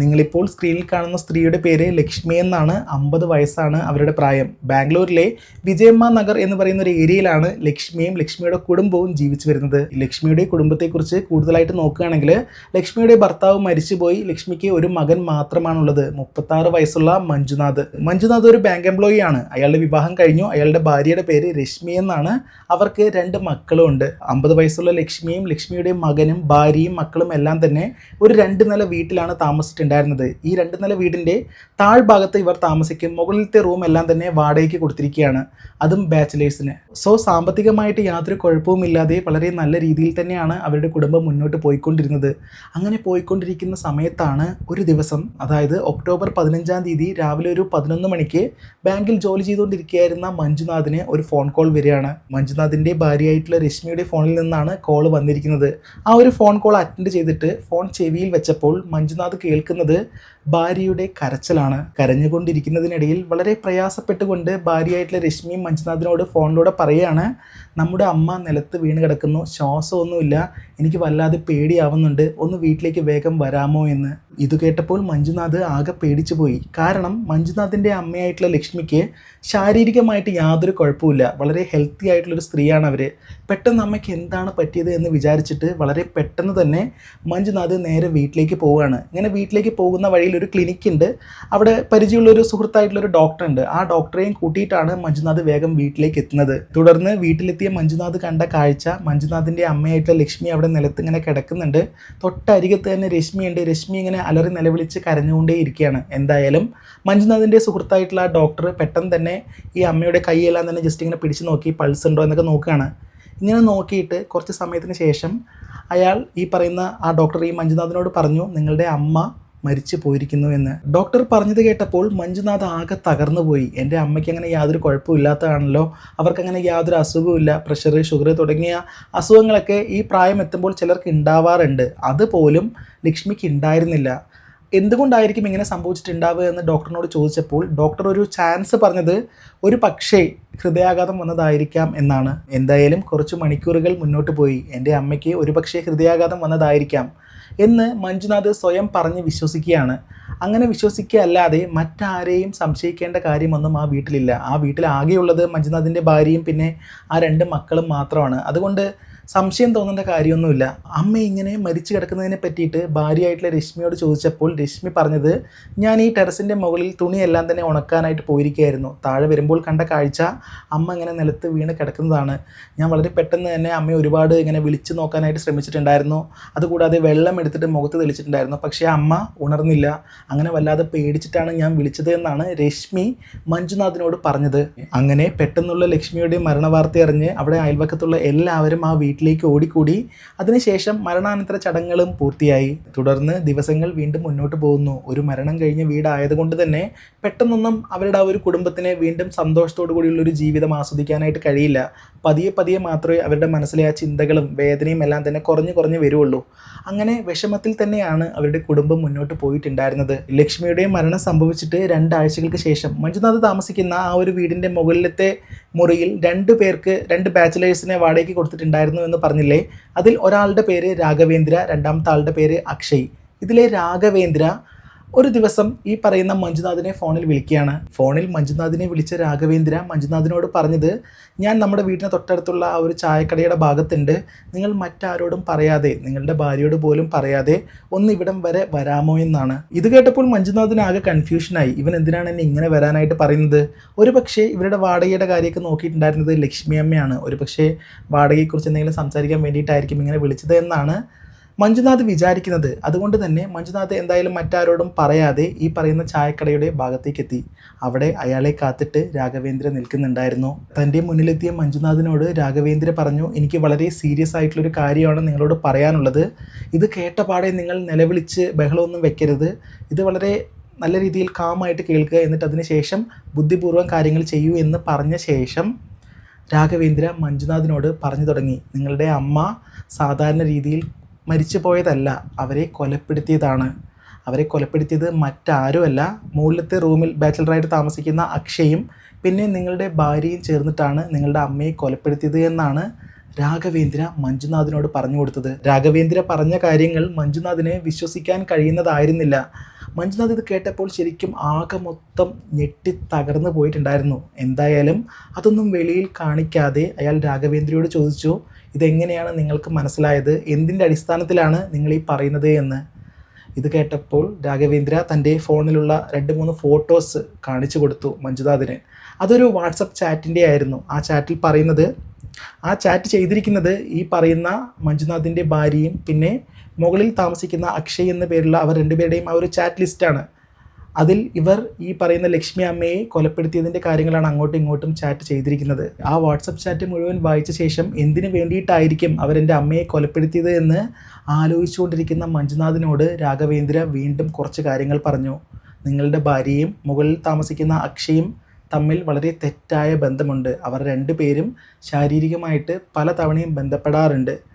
നിങ്ങളിപ്പോൾ സ്ക്രീനിൽ കാണുന്ന സ്ത്രീയുടെ പേര് ലക്ഷ്മി എന്നാണ്. അമ്പത് വയസ്സാണ് അവരുടെ പ്രായം. ബാംഗ്ലൂരിലെ വിജയമ്മ നഗർ എന്ന് പറയുന്ന ഒരു ഏരിയയിലാണ് ലക്ഷ്മിയും ലക്ഷ്മിയുടെ കുടുംബവും ജീവിച്ചു വരുന്നത്. ലക്ഷ്മിയുടെ കുടുംബത്തെക്കുറിച്ച് കൂടുതലായിട്ട് നോക്കുകയാണെങ്കിൽ ലക്ഷ്മിയുടെ ഭർത്താവ് മരിച്ചുപോയി. ലക്ഷ്മിക്ക് ഒരു മകൻ മാത്രമാണുള്ളത്. മുപ്പത്താറ് വയസ്സുള്ള മഞ്ജുനാഥ്. മഞ്ജുനാഥ് ഒരു ബാങ്ക് എംപ്ലോയി ആണ് അയാളുടെ വിവാഹം കഴിഞ്ഞു. അയാളുടെ ഭാര്യയുടെ പേര് രശ്മി എന്നാണ്. അവർക്ക് രണ്ട് മക്കളും ഉണ്ട്. അമ്പത് വയസ്സുള്ള ലക്ഷ്മിയും ലക്ഷ്മിയുടെ മകനും ഭാര്യയും മക്കളും എല്ലാം തന്നെ ഒരു രണ്ട് നില വീട്ടിലാണ് താമസിച്ചിട്ടുണ്ടായിരുന്നത് ഈ രണ്ട് നില വീടിന്റെ താഴ്ഭാഗത്ത് ഇവർ താമസിക്കും. മുകളിലത്തെ റൂം എല്ലാം തന്നെ വാടകയ്ക്ക് കൊടുത്തിരിക്കുകയാണ്. അതും ബാച്ചിലേഴ്സിന് സോ സാമ്പത്തികമായിട്ട് യാതൊരു കുഴപ്പവുമില്ലാതെ വളരെ നല്ല രീതിയിൽ തന്നെയാണ് അവരുടെ കുടുംബം മുന്നോട്ട് പോയിക്കൊണ്ടിരുന്നത്. അങ്ങനെ പോയിക്കൊണ്ടിരിക്കുന്ന സമയത്താണ് ഒരു ദിവസം അതായത് ഒക്ടോബർ പതിനഞ്ചാം തീയതി രാവിലെ ഒരു പതിനൊന്ന് മണിക്ക് ബാങ്കിൽ ജോലി ചെയ്തുകൊണ്ടിരിക്കുകയായിരുന്ന മഞ്ജുനാഥിന് ഒരു ഫോൺ കോൾ വരികയാണ്. മഞ്ജുനാഥിന്റെ ഭാര്യയായിട്ടുള്ള രശ്മിയുടെ ഫോണിൽ നിന്നാണ് കോൾ വന്നിരിക്കുന്നത്. ആ ഒരു ഫോൺ കോൾ അറ്റൻഡ് ചെയ്തിട്ട് ഫോൺ ചെവിയിൽ വെച്ചപ്പോൾ മഞ്ജുനാഥ് കേൾക്കുന്നത് ഭാര്യയുടെ കരച്ചിലാണ്. കരഞ്ഞുകൊണ്ടിരിക്കുന്നതിനിടയിൽ വളരെ പ്രയാസപ്പെട്ടുകൊണ്ട് ഭാര്യയായിട്ടുള്ള രശ്മിയും മഞ്ജുനാഥിനോട് ഫോണിലൂടെ പറയുകയാണ് നമ്മുടെ അമ്മ നിലത്ത് വീണ് കിടക്കുന്നു ശ്വാസമൊന്നുമില്ല എനിക്ക് വല്ലാതെ പേടിയാവുന്നുണ്ട്. ഒന്ന് വീട്ടിലേക്ക് വേഗം വരാമോ എന്ന്. ഇത് കേട്ടപ്പോൾ മഞ്ജുനാഥ് ആകെ പേടിച്ചു പോയി. കാരണം മഞ്ജുനാഥിന്റെ അമ്മയായിട്ടുള്ള ലക്ഷ്മിക്ക് ശാരീരികമായിട്ട് യാതൊരു കുഴപ്പമില്ല വളരെ ഹെൽത്തി ആയിട്ടുള്ളൊരു സ്ത്രീയാണ് അവർ പെട്ടെന്ന് അമ്മയ്ക്ക് എന്താണ് പറ്റിയത് എന്ന് വിചാരിച്ചിട്ട് വളരെ പെട്ടെന്ന് തന്നെ മഞ്ജുനാഥ് നേരെ വീട്ടിലേക്ക് പോവുകയാണ്. ഇങ്ങനെ വീട്ടിലേക്ക് പോകുന്ന വഴിയിൽ ഒരു ക്ലിനിക്ക് ഉണ്ട്. അവിടെ പരിചയമുള്ളൊരു സുഹൃത്തായിട്ടുള്ളൊരു ഡോക്ടർ ഉണ്ട്. ആ ഡോക്ടറെയും കൂട്ടിയിട്ടാണ് മഞ്ജുനാഥ് വേഗം വീട്ടിലേക്ക് എത്തുന്നത്. തുടർന്ന് വീട്ടിലെത്തിയ മഞ്ജുനാഥ് കണ്ട കാഴ്ച മഞ്ജുനാഥിന്റെ അമ്മയായിട്ടുള്ള ലക്ഷ്മി അവിടെ നിലത്ത് ഇങ്ങനെ കിടക്കുന്നുണ്ട്. തൊട്ടരികത്ത് തന്നെ രശ്മിയുണ്ട്. രശ്മി ഇങ്ങനെ അലറി നിലവിളിച്ച് കരഞ്ഞുകൊണ്ടേ ഇരിക്കുകയാണ്. എന്തായാലും മഞ്ജുനാഥിന്റെ സുഹൃത്തായിട്ടുള്ള ആ ഡോക്ടർ പെട്ടെന്ന് തന്നെ ഈ അമ്മയുടെ കൈയെല്ലാം തന്നെ ജസ്റ്റ് ഇങ്ങനെ പിടിച്ച് നോക്കി പൾസ് ഉണ്ടോ എന്നൊക്കെ നോക്കുകയാണ്. ഇങ്ങനെ നോക്കിയിട്ട് കുറച്ച് സമയത്തിന് ശേഷം അയാൾ ഈ പറയുന്ന ആ ഡോക്ടർ ഈ മഞ്ജുനാഥിനോട് പറഞ്ഞു നിങ്ങളുടെ അമ്മ മരിച്ചു പോയിരിക്കുന്നു എന്ന്. ഡോക്ടർ പറഞ്ഞത് കേട്ടപ്പോൾ മഞ്ജുനാഥ് ആകെ തകർന്നു പോയി. എന്റെ അമ്മയ്ക്ക് അങ്ങനെ യാതൊരു കുഴപ്പമില്ലാത്തതാണല്ലോ അവർക്കങ്ങനെ യാതൊരു അസുഖമില്ല പ്രഷർ ഷുഗർ തുടങ്ങിയ അസുഖങ്ങളൊക്കെ ഈ പ്രായം എത്തുമ്പോൾ ചിലർക്ക് ഉണ്ടാവാറുണ്ട്. അതുപോലും ലക്ഷ്മിക്ക് ഉണ്ടായിരുന്നില്ല. എന്തുകൊണ്ടായിരിക്കും ഇങ്ങനെ സംഭവിച്ചിട്ടുണ്ടാവുക എന്ന് ഡോക്ടറിനോട് ചോദിച്ചപ്പോൾ ഡോക്ടർ ഒരു ചാൻസ് പറഞ്ഞത് ഒരു പക്ഷേ ഹൃദയാഘാതം വന്നതായിരിക്കാം എന്നാണ്. എന്തായാലും കുറച്ച് മണിക്കൂറുകൾ മുന്നോട്ട് പോയി. എന്റെ അമ്മയ്ക്ക് ഒരു പക്ഷേ ഹൃദയാഘാതം വന്നതായിരിക്കാം. എന്ന് മഞ്ജുനാഥ് സ്വയം പറഞ്ഞ് വിശ്വസിക്കുകയാണ്. അങ്ങനെ വിശ്വസിക്കുകയല്ലാതെ മറ്റാരെയും സംശയിക്കേണ്ട കാര്യമൊന്നും ആ വീട്ടിലില്ല. ആ വീട്ടിൽ ആകെയുള്ളത് മഞ്ജുനാഥിന്റെ ഭാര്യയും പിന്നെ ആ രണ്ട് മക്കളും മാത്രമാണ്. അതുകൊണ്ട് സംശയം തോന്നേണ്ട കാര്യമൊന്നുമില്ല. അമ്മ ഇങ്ങനെ മരിച്ചു കിടക്കുന്നതിനെ പറ്റിയിട്ട് ഭാര്യയായിട്ടുള്ള രശ്മിയോട് ചോദിച്ചപ്പോൾ രശ്മി പറഞ്ഞത് ഞാൻ ഈ ടെറസിന്റെ മുകളിൽ തുണിയെല്ലാം തന്നെ ഉണക്കാനായിട്ട് പോയിരിക്കുകയായിരുന്നു. താഴെ വരുമ്പോൾ കണ്ട കാഴ്ച അമ്മ ഇങ്ങനെ നിലത്ത് വീണ് കിടക്കുന്നതാണ്. ഞാൻ വളരെ പെട്ടെന്ന് തന്നെ അമ്മയെ ഒരുപാട് ഇങ്ങനെ വിളിച്ചു നോക്കാനായിട്ട് ശ്രമിച്ചിട്ടുണ്ടായിരുന്നു. അതുകൂടാതെ വെള്ളം എടുത്തിട്ട് മുഖത്ത് തെളിച്ചിട്ടുണ്ടായിരുന്നു. പക്ഷേ അമ്മ ഉണർന്നില്ല. അങ്ങനെ വല്ലാതെ പേടിച്ചിട്ടാണ് ഞാൻ വിളിച്ചത് എന്നാണ് രശ്മി മഞ്ജുനാഥിനോട് പറഞ്ഞത്. അങ്ങനെ പെട്ടെന്നുള്ള ലക്ഷ്മിയുടെ മരണവാർത്ത അറിഞ്ഞ് അവിടെ അയൽവക്കത്തുള്ള എല്ലാവരും ആ വീട്ടിലേക്ക് ഓടിക്കൂടി. അതിനുശേഷം മരണാനന്തര ചടങ്ങുകളും പൂർത്തിയായി. തുടർന്ന് ദിവസങ്ങൾ വീണ്ടും മുന്നോട്ട് പോകുന്നു. ഒരു മരണം കഴിഞ്ഞ വീടായതുകൊണ്ട് തന്നെ പെട്ടെന്നൊന്നും അവരുടെ ആ ഒരു കുടുംബത്തിനെ വീണ്ടും സന്തോഷത്തോടു കൂടിയുള്ള ഒരു ജീവിതം ആസ്വദിക്കാനായിട്ട് കഴിയില്ല. പതിയെ പതിയെ മാത്രമേ അവരുടെ മനസ്സിലെ ആ ചിന്തകളും വേദനയും എല്ലാം തന്നെ കുറഞ്ഞു കുറഞ്ഞു വരുള്ളൂ അങ്ങനെ വിഷമത്തിൽ തന്നെയാണ് അവരുടെ കുടുംബം മുന്നോട്ട് പോയിട്ടുണ്ടായിരുന്നത്. ലക്ഷ്മിയുടെ മരണം സംഭവിച്ചിട്ട് രണ്ടാഴ്ചകൾക്ക് ശേഷം മഞ്ജുനാഥ് താമസിക്കുന്ന ആ ഒരു വീടിന്റെ മുകളിലത്തെ മുറിയിൽ രണ്ട് പേർക്ക് രണ്ട് ബാച്ചിലേഴ്സിനെ വാടകയ്ക്ക് കൊടുത്തിട്ടുണ്ടായിരുന്നു എന്ന് പറഞ്ഞില്ലേ? അതിൽ ഒരാളുടെ പേര് രാഘവേന്ദ്ര രണ്ടാമത്തെ ആളുടെ പേര് അക്ഷയ്. ഇതിലെ രാഘവേന്ദ്ര ഒരു ദിവസം ഈ പറയുന്ന മഞ്ജുനാഥിനെ ഫോണിൽ വിളിക്കുകയാണ്. ഫോണിൽ മഞ്ജുനാഥിനെ വിളിച്ച രാഘവേന്ദ്ര മഞ്ജുനാഥിനോട് പറഞ്ഞത് ഞാൻ നമ്മുടെ വീടിന് തൊട്ടടുത്തുള്ള ആ ഒരു ചായക്കടയുടെ ഭാഗത്തുണ്ട്. നിങ്ങൾ മറ്റാരോടും പറയാതെ നിങ്ങളുടെ ഭാര്യയോട് പോലും പറയാതെ ഒന്ന് ഇവിടം വരെ വരാമോ എന്നാണ്. ഇത് കേട്ടപ്പോൾ മഞ്ജുനാഥിന് ആകെ കൺഫ്യൂഷനായി ഇവൻ എന്തിനാണ് എന്നെ ഇങ്ങനെ വരാനായിട്ട് പറയുന്നത്? ഒരു പക്ഷേ ഇവരുടെ വാടകയുടെ കാര്യമൊക്കെ നോക്കിയിട്ടുണ്ടായിരുന്നത് ലക്ഷ്മി അമ്മയാണ്. ഒരു പക്ഷേ വാടകയെക്കുറിച്ച് എന്തെങ്കിലും സംസാരിക്കാൻ വേണ്ടിയിട്ടായിരിക്കും ഇങ്ങനെ വിളിച്ചത് എന്നാണ് മഞ്ജുനാഥ് വിചാരിക്കുന്നത് അതുകൊണ്ട് തന്നെ മഞ്ജുനാഥ് എന്തായാലും മറ്റാരോടും പറയാതെ ഈ പറയുന്ന ചായക്കടയുടെ ഭാഗത്തേക്ക് എത്തി അവിടെ അയാളെ കാത്തിട്ട് രാഘവേന്ദ്ര നിൽക്കുന്നുണ്ടായിരുന്നു. തന്റെ മുന്നിലെത്തിയ മഞ്ജുനാഥിനോട് രാഘവേന്ദ്ര പറഞ്ഞു എനിക്ക് വളരെ സീരിയസ് ആയിട്ടുള്ളൊരു കാര്യമാണ് നിങ്ങളോട് പറയാനുള്ളത്. ഇത് കേട്ട പാടെ നിങ്ങൾ നിലവിളിച്ച് ബഹളമൊന്നും വെക്കരുത്. ഇത് വളരെ നല്ല രീതിയിൽ കാമായിട്ട് കേൾക്കുക എന്നിട്ട് അതിന് ശേഷം ബുദ്ധിപൂർവം കാര്യങ്ങൾ ചെയ്യൂ എന്ന് പറഞ്ഞ ശേഷം രാഘവേന്ദ്ര മഞ്ജുനാഥിനോട് പറഞ്ഞു തുടങ്ങി. നിങ്ങളുടെ അമ്മ സാധാരണ രീതിയിൽ മരിച്ചു പോയതല്ല അവരെ കൊലപ്പെടുത്തിയതാണ്. അവരെ കൊലപ്പെടുത്തിയത് മറ്റാരുമല്ല. മുകളിലത്തെ റൂമിൽ ബാച്ചിലറായിട്ട് താമസിക്കുന്ന അക്ഷയും പിന്നെ നിങ്ങളുടെ ഭാര്യയും ചേർന്നിട്ടാണ് നിങ്ങളുടെ അമ്മയെ കൊലപ്പെടുത്തിയത് എന്നാണ് രാഘവേന്ദ്ര മഞ്ജുനാഥിനോട് പറഞ്ഞു കൊടുത്തത്. രാഘവേന്ദ്ര പറഞ്ഞ കാര്യങ്ങൾ മഞ്ജുനാഥിനെ വിശ്വസിക്കാൻ കഴിയുന്നതായിരുന്നില്ല. മഞ്ജുനാഥ് ഇത് കേട്ടപ്പോൾ ശരിക്കും ആകെ മൊത്തം ഞെട്ടി തകർന്നു പോയിട്ടുണ്ടായിരുന്നു. എന്തായാലും അതൊന്നും വെളിയിൽ കാണിക്കാതെ അയാൾ രാഘവേന്ദ്രയോട് ചോദിച്ചു ഇതെങ്ങനെയാണ് നിങ്ങൾക്ക് മനസ്സിലായത്? എന്തിന്റെ അടിസ്ഥാനത്തിലാണ് നിങ്ങൾ ഈ പറയുന്നത് എന്ന്? ഇത് കേട്ടപ്പോൾ രാഘവേന്ദ്ര തന്റെ ഫോണിലുള്ള രണ്ട് മൂന്ന് ഫോട്ടോസ് കാണിച്ചു കൊടുത്തു മഞ്ജുനാഥിന്. അതൊരു വാട്സപ്പ് ചാറ്റിന്റെ ആയിരുന്നു. ആ ചാറ്റിൽ പറയുന്നത് ആ ചാറ്റ് ചെയ്തിരിക്കുന്നത് ഈ പറയുന്ന മഞ്ജുനാഥിന്റെ ഭാര്യയും പിന്നെ മുകളിൽ താമസിക്കുന്ന അക്ഷയ് എന്ന പേരുള്ള അവർ രണ്ടുപേരുടെയും ആ ഒരു ചാറ്റ് ലിസ്റ്റാണ് അതിൽ ഇവർ ഈ പറയുന്ന ലക്ഷ്മി അമ്മയെ കൊലപ്പെടുത്തിയതിന്റെ കാര്യങ്ങളാണ് അങ്ങോട്ടും ഇങ്ങോട്ടും ചാറ്റ് ചെയ്തിരിക്കുന്നത്. ആ വാട്സപ്പ് ചാറ്റ് മുഴുവൻ വായിച്ച ശേഷം എന്തിനു വേണ്ടിയിട്ടായിരിക്കും അവരെന്റെ അമ്മയെ കൊലപ്പെടുത്തിയത് എന്ന് ആലോചിച്ചുകൊണ്ടിരിക്കുന്ന മഞ്ജുനാഥിനോട് രാഘവേന്ദ്ര വീണ്ടും കുറച്ച് കാര്യങ്ങൾ പറഞ്ഞു. നിങ്ങളുടെ ഭാര്യയും മുകളിൽ താമസിക്കുന്ന അക്ഷയും തമ്മിൽ വളരെ തെറ്റായ ബന്ധമുണ്ട്. അവർ രണ്ടുപേരും ശാരീരികമായിട്ട് പല തവണയും ബന്ധപ്പെടാറുണ്ട്.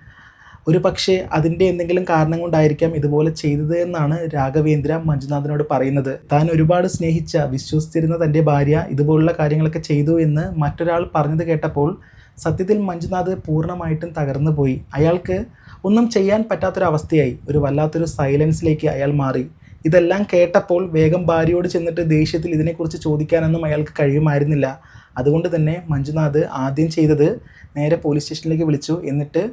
ഒരു പക്ഷേ അതിന്റെ എന്തെങ്കിലും കാരണം കൊണ്ടായിരിക്കാം ഇതുപോലെ ചെയ്തത് എന്നാണ് രാഘവേന്ദ്ര മഞ്ജുനാഥിനോട് പറയുന്നത്. താൻ ഒരുപാട് സ്നേഹിച്ച വിശ്വസിച്ചിരുന്ന തന്റെ ഭാര്യ ഇതുപോലുള്ള കാര്യങ്ങളൊക്കെ ചെയ്തു എന്ന് മറ്റൊരാൾ പറഞ്ഞത് കേട്ടപ്പോൾ സത്യത്തിൽ മഞ്ജുനാഥ് പൂർണമായിട്ടും തകർന്നു പോയി. അയാൾക്ക് ഒന്നും ചെയ്യാൻ പറ്റാത്തൊരവസ്ഥയായി. ഒരു വല്ലാത്തൊരു സൈലൻസിലേക്ക് അയാൾ മാറി. ഇതെല്ലാം കേട്ടപ്പോൾ വേഗം ഭാര്യയോട് ചെന്നിട്ട് ദേഷ്യത്തിൽ ഇതിനെക്കുറിച്ച് ചോദിക്കാനൊന്നും അയാൾക്ക് കഴിയുമായിരുന്നില്ല. അതുകൊണ്ട് തന്നെ മഞ്ജുനാഥ് ആദ്യം ചെയ്തത് നേരെ പോലീസ് സ്റ്റേഷനിലേക്ക് വിളിച്ചു. എന്നിട്ട്